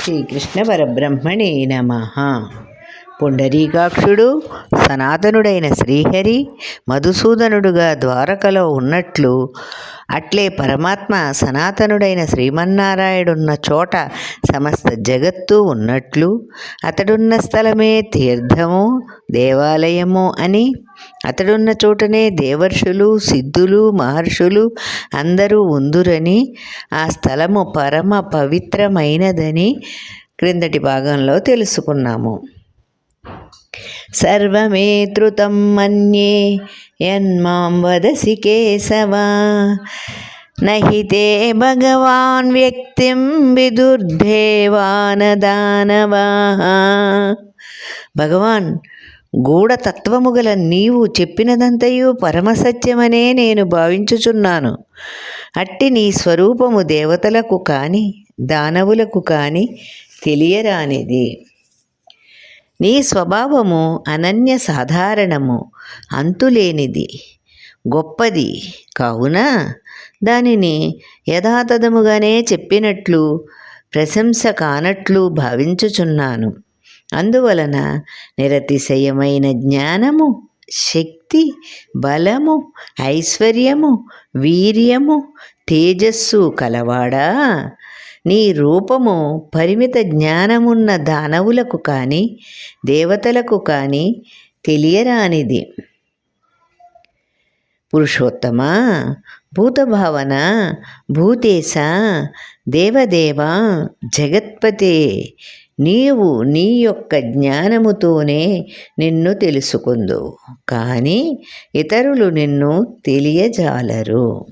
శ్రీకృష్ణ పరబ్రహ్మణే నమ పుండరీకాక్షుడు సనాతనుడైన శ్రీహరి మధుసూదనుడుగా ద్వారకలో ఉన్నట్లు అట్లే పరమాత్మ సనాతనుడైన శ్రీమన్నారాయణుడున్న చోట సమస్త జగత్తు ఉన్నట్లు అతడున్న స్థలమే తీర్థము దేవాలయము అని అతడున్న చోటనే దేవర్షులు సిద్ధులు మహర్షులు అందరూ ఉందురని ఆ స్థలము పరమ పవిత్రమైనదని క్రిందటి భాగంలో తెలుసుకున్నాము. సర్వమేతృతం మన్యే యన్మాం వదసి కేశవ. నహి తే భగవాన్ వ్యక్తిం విదుర్దేవానదానవా భగవాన్ గూఢతత్వము గల నీవు చెప్పినదంతయు పరమసత్యమనే నేను భావించుచున్నాను. అట్టి నీ స్వరూపము దేవతలకు కానీ దానవులకు కానీ తెలియరానిది. నీ స్వభావము అనన్య సాధారణము అంతులేనిది. గొప్పది కావున దానిని యథాతథముగానే చెప్పినట్లు ప్రశంస కానట్లు భావించుచున్నాను. అందువలన నిరతిశయమైన జ్ఞానము శక్తి బలము ఐశ్వర్యము వీర్యము తేజస్సు కలవాడా? నీ రూపము పరిమిత జ్ఞానమున్న దానవులకు కానీ దేవతలకు కానీ తెలియరానిది. పురుషోత్తమా? భూతభావన? భూతేశ? దేవదేవ? జగత్పతే. నీవు నీ యొక్క జ్ఞానముతోనే నిన్ను తెలుసుకుందు కానీ ఇతరులు నిన్ను తెలియజాలరు.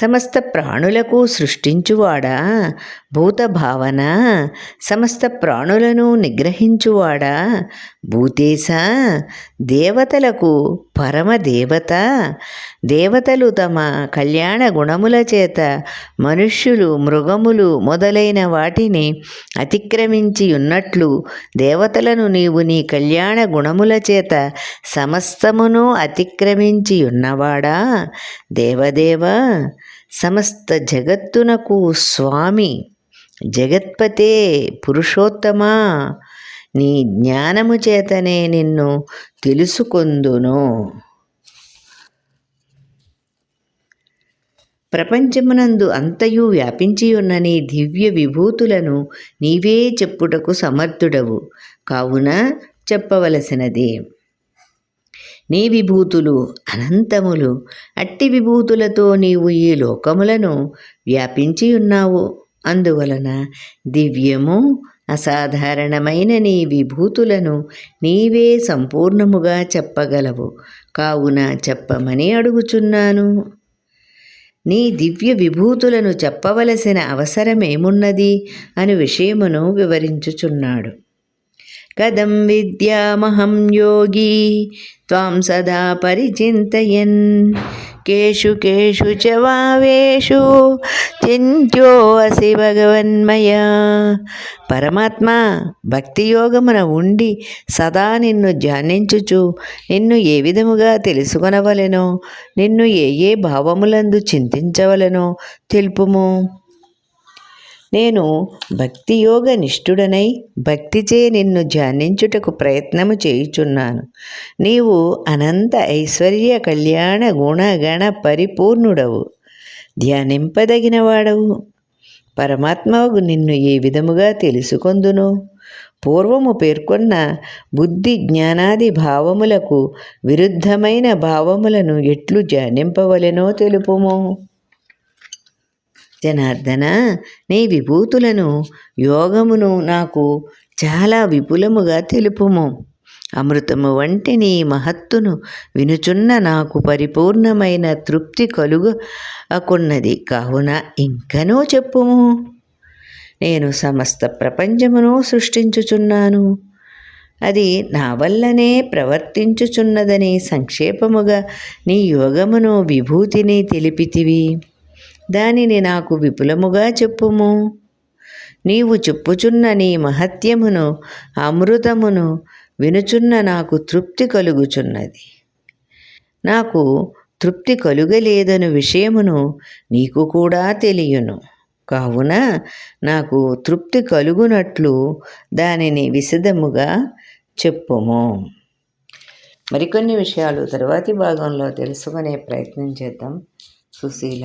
సమస్త ప్రాణులకు సృష్టించువాడా? భూత భావన సమస్త ప్రాణులను నిగ్రహించువాడా? భూతేశ దేవతలకు పరమదేవత? దేవతలు తమ కళ్యాణ గుణముల చేత మనుష్యులు మృగములు మొదలైన వాటిని అతిక్రమించి ఉన్నట్లు దేవతలను నీవు నీ కళ్యాణ గుణముల చేత సమస్తమును అతిక్రమించి ఉన్నవాడా దేవదేవ సమస్త జగత్తునకు స్వామి. జగత్పతే పురుషోత్తమా? నీ జ్ఞానము చేతనే నిన్ను తెలుసుకొందును. ప్రపంచమునందు అంతయు వ్యాపించి ఉన్న నీ దివ్య విభూతులను నీవే చెప్పుటకు సమర్థుడవు. కావున చెప్పవలసినది నీ విభూతులు అనంతములు. అట్టి విభూతులతో నీవు ఈ లోకములను వ్యాపించి ఉన్నావు అందువలన దివ్యము అసాధారణమైన నీ విభూతులను నీవే సంపూర్ణముగా చెప్పగలవు. కావున చెప్పమని అడుగుచున్నాను. నీ దివ్య విభూతులను చెప్పవలసిన అవసరమేమున్నది? అని విషయమును వివరించుచున్నాడు. కథం విద్యామహం యోగి త్వాం సదా పరిచింతయన్. కేషు కేషు చ వావేషు చింత్యో అసి భగవన్మయా పరమాత్మ భక్తి యోగమున ఉండి సదా నిన్ను ధ్యానించుచు నిన్ను ఏ విధముగా తెలుసుకొనవలెనో నిన్ను ఏ ఏ భావములందు చింతించవలెనో తెలుపుము. నేను భక్తియోగ నిష్ఠుడనై భక్తిచే నిన్ను ధ్యానించుటకు ప్రయత్నము చేయుచున్నాను. నీవు అనంత ఐశ్వర్య కళ్యాణ గుణగణ పరిపూర్ణుడవు. ధ్యానింపదగినవాడవు. పరమాత్మకు నిన్ను ఏ విధముగా తెలుసుకొందును? పూర్వము పేర్కొన్న బుద్ధి జ్ఞానాది భావములకు విరుద్ధమైన భావములను ఎట్లు ధ్యానింపవలెనో తెలుపుము? జనార్దన నీ విభూతులను యోగమును నాకు చాలా విపులముగా తెలుపుము. అమృతము వంటి నీ మహత్తును వినుచున్న నాకు పరిపూర్ణమైన తృప్తి కలుగకున్నది. కావున ఇంకనూ చెప్పుము. నేను సమస్త ప్రపంచమును సృష్టించుచున్నాను. అది నా వల్లనే ప్రవర్తించుచున్నదని సంక్షేపముగా నీ యోగమును విభూతిని తెలిపితివి. దానిని నాకు విపులముగా చెప్పుము. నీవు చెప్పుచున్న నీ మహత్యమును అమృతమును వినుచున్న నాకు తృప్తి కలుగుచున్నది. నాకు తృప్తి కలుగలేదను విషయమును నీకు కూడా తెలియను. కావున నాకు తృప్తి కలుగునట్లు దానిని విశదముగా చెప్పుము. మరికొన్ని విషయాలు తర్వాతి భాగంలో తెలుసుకునే ప్రయత్నం చేద్దాం. సుశీల